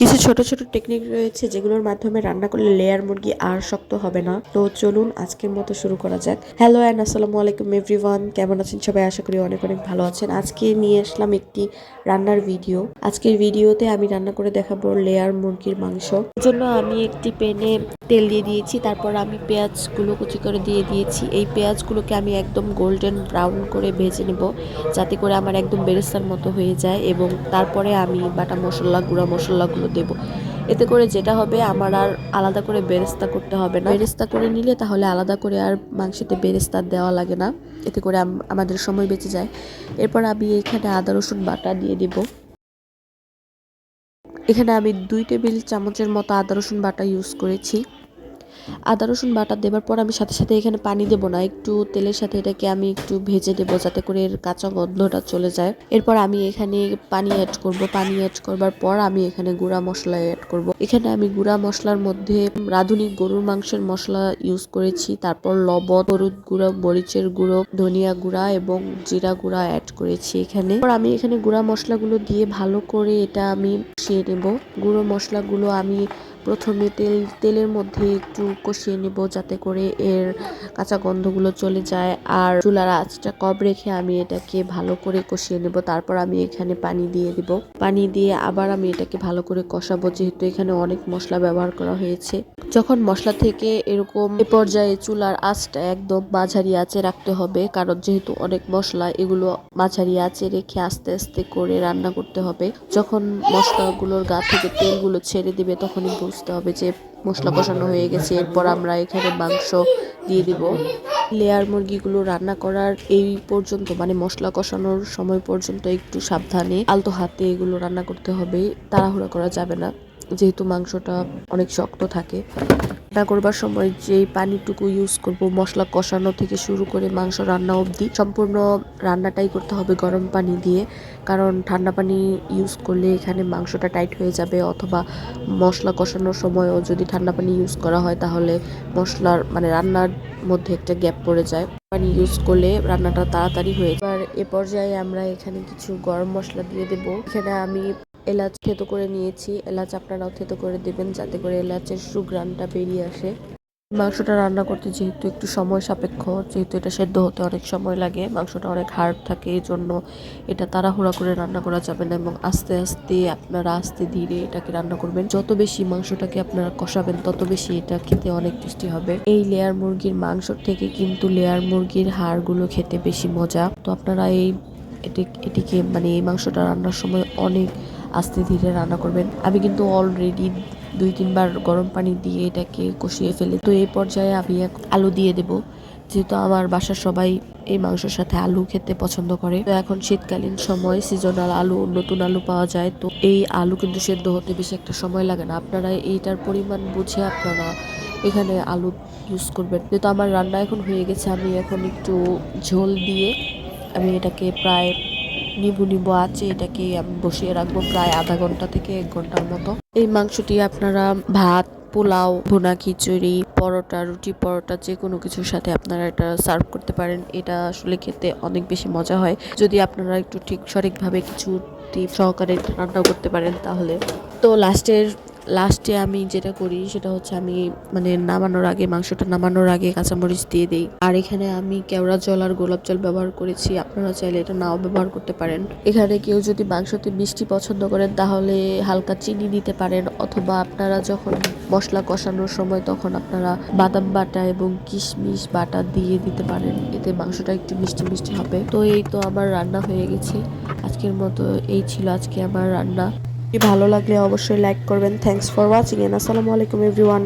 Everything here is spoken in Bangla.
কিছু ছোট ছোট টেকনিক রয়েছে যেগুলোর মাধ্যমে রান্না করলে লেয়ার মুরগি আর শক্ত হবে না। তো চলুন আজকের মতো শুরু করা যাক। হ্যালো অ্যান্ড আসসালামু আলাইকুম এভরিওয়ান কেমন আছেন সবাই? আশা করি অনেক অনেক ভালো আছেন। আজকে নিয়ে আসলাম একটি রান্নার ভিডিও আজকের ভিডিওতে আমি রান্না করে দেখাবো লেয়ার মুরগির মাংস। জন্য আমি একটি প্যানে তেল দিয়ে দিয়েছি, তারপর আমি পেঁয়াজগুলো কুচি করে দিয়ে দিয়েছি। এই পেঁয়াজগুলোকে আমি একদম গোল্ডেন ব্রাউন করে ভেজে নেব, যাতে করে আমার একদম বেরেস্তার মতো হয়ে যায় এবং তারপরে আমি বাটা মশলা, গুঁড়া মশলাগুলো দেব। এতে করে যেটা হবে, আমার আর আলাদা করে বেরেস্তা করতে হবে না। বেরেস্তা করে নিলে তাহলে আলাদা করে আর মাংসতে বেরেস্তা দেওয়া লাগে না। এতে করে আমাদের সময় বেঁচে যায়। এরপর আমি এখানে আদা, রসুন বাটা দিয়ে দিব। এখানে আমি দুই টেবিল চামচের মতো আদা, রসুন বাটা ইউজ করেছি। আদা, রসুন বাটা দেওয়ার পর আমি সাথে সাথে এখানে পানি দেবো না। একটু তেলের সাথে এটাকে আমি একটু ভেজে দেবো যাতে করে এর কাঁচা গন্ধটা চলে যায়। এরপর আমি এখানে পানি অ্যাড করব। পানি অ্যাড করবার পর আমি এখানে গুঁড়া মশলা অ্যাড করব। এখানে আমি গুঁড়া মশলার মধ্যে রাঁধুনি গরুর মাংসের মশলা ইউজ করেছি। তারপর লবণ, হলুদ গুঁড়ো, মরিচের গুঁড়ো, ধনিয়া গুঁড়া এবং জিরা গুঁড়া অ্যাড করেছি এখানে। আমি এখানে গুঁড়া মশলাগুলো দিয়ে ভালো করে এটা আমি কষিয়ে নেব। গুঁড়ো মশলাগুলো আমি প্রথমে তেল, তেলের মধ্যে একটু কষিয়ে নেব যাতে করে এর কাঁচা গন্ধগুলো চলে যায়। আর চুলার আঁচটা কম রেখে আমি এটাকে ভালো করে কষিয়ে নেব। তারপর আমি এখানে পানি দিয়ে দিব। পানি দিয়ে আবার আমি এটাকে ভালো করে কষাবো, যেহেতু এখানে অনেক মশলা ব্যবহার করা হয়েছে। যখন মশলা থেকে এরকম এ পর্যায়ে চুলার আঁচটা একদম মাঝারি আঁচে রাখতে হবে, কারণ যেহেতু অনেক মশলা এগুলো মাঝারি আঁচে রেখে আস্তে আস্তে করে রান্না করতে হবে, যখন মশলাগুলোর গা থেকে তেলগুলো ছেড়ে দিবে তখনই বুঝতে হবে যে মশলা কষানো হয়ে গেছে, এরপর আমরা এখানে মাংস দিয়ে দিব। লেয়ার মুরগিগুলো রান্না করার এই পর্যন্ত মানে মশলা কষানোর সময় পর্যন্ত একটু সাবধানে আলতো হাতে এগুলো রান্না করতে হবে। তাড়াহুড়া করা যাবে না, যেহেতু মাংসটা অনেক শক্ত থাকে। রান্না করবার সময় যেই পানিটুকু ইউজ করব, মশলা কষানো থেকে শুরু করে মাংস রান্না অবধি, সম্পূর্ণ রান্নাটাই করতে হবে গরম পানি দিয়ে। কারণ ঠান্ডা পানি ইউজ করলে এখানে মাংসটা টাইট হয়ে যাবে অথবা মশলা কষানোর সময়ও যদি ঠান্ডা পানি ইউজ করা হয় তাহলে মশলার মানে রান্নার মধ্যে একটা গ্যাপ পড়ে যায়। পানি ইউজ করলে রান্নাটা তাড়াতাড়ি হয়ে এবার এ পর্যায়ে আমরা এখানে কিছু গরম মশলা দিয়ে দেব। এখানে আমি এলাচ থেতো করে নিয়েছি। এলাচ আপনারাও থেতো করে দেবেন যাতে করে এলাচের সুগ্রানটা বেরিয়ে আসে। মাংসটা রান্না করতে যেহেতু একটু সময় সাপেক্ষ, যেহেতু এটা সেদ্ধ হতে অনেক সময় লাগে, মাংসটা অনেক হার্ড থাকে এই জন্য এটা তাড়াহুড়া করে রান্না করা যাবে না এবং আস্তে আস্তে আপনারা আস্তে ধীরে এটাকে রান্না করবেন। যত বেশি মাংসটাকে আপনারা কষাবেন, তত বেশি এটা খেতে অনেক টেস্টি হবে। এই লেয়ার মুরগির মাংস থেকে কিন্তু লেয়ার মুরগির হাড়গুলো খেতে বেশি মজা। তো আপনারা এই এটি, এটিকে মানে এই মাংসটা রান্নার সময় অনেক আস্তে ধীরে রান্না করবেন। আমি কিন্তু অলরেডি দুই, তিনবার গরম পানি দিয়ে এটাকে কষিয়ে ফেলে তো এই পর্যায়ে আমি এক আলু দিয়ে দেব। যেহেতু আমার বাসার সবাই এই মাংসের সাথে আলু খেতে পছন্দ করে। তো এখন শীতকালীন সময় সিজনাল আলু, নতুন আলু পাওয়া যায়। তো এই আলু কিন্তু সেদ্ধ হতে বেশি একটা সময় লাগে না। আপনারা এইটার পরিমাণ বুঝে আপনারা এখানে আলু ইউজ করবেন। যেহেতু আমার রান্না এখন হয়ে গেছে, আমি এখন একটু ঝোল দিয়ে আমি এটাকে প্রায় নিবু নিবু আছে, এটাকে আমি বসিয়ে রাখব প্রায় আধা ঘণ্টা থেকে এক ঘণ্টার মতো। এই মাংসটি আপনারা ভাত, পোলাও, ভুনা খিচুড়ি, পরোটা, রুটি পরোটা, যে কোনো কিছুর সাথে আপনারা এটা সার্ভ করতে পারেন। এটা আসলে খেতে অনেক বেশি মজা হয়। যদি আপনারা একটু ঠিক সঠিকভাবে কিছু সহকারে রান্না করতে পারেন তাহলে। তো লাস্টের লাস্টে আমি যেটা করি সেটা হচ্ছে আমি মানে নামানোর আগে, মাংসটা নামানোর আগে কাঁচামরিচ দিয়ে দিই। আর এখানে আমি কেওড়া জল আর গোলাপ জল ব্যবহার করেছি। আপনারা চাইলে এটা নাও ব্যবহার করতে পারেন। এখানে কেউ যদি মাংসতে মিষ্টি পছন্দ করেন, তাহলে হালকা চিনি দিতে পারেন। অথবা আপনারা যখন মশলা কষানোর সময়, তখন আপনারা বাদাম বাটা এবং কিশমিশ বাটা দিয়ে দিতে পারেন। এতে মাংসটা একটু মিষ্টি মিষ্টি হবে। তো এই তো আমার রান্না হয়ে গেছে। আজকের মতো এই ছিল আজকে আমার রান্না। ভালো লাগলে অবশ্যই লাইক করবেন। থ্যাংকস ফর ওয়াচিং এন আসসালামু আলাইকুম এভরিওয়ান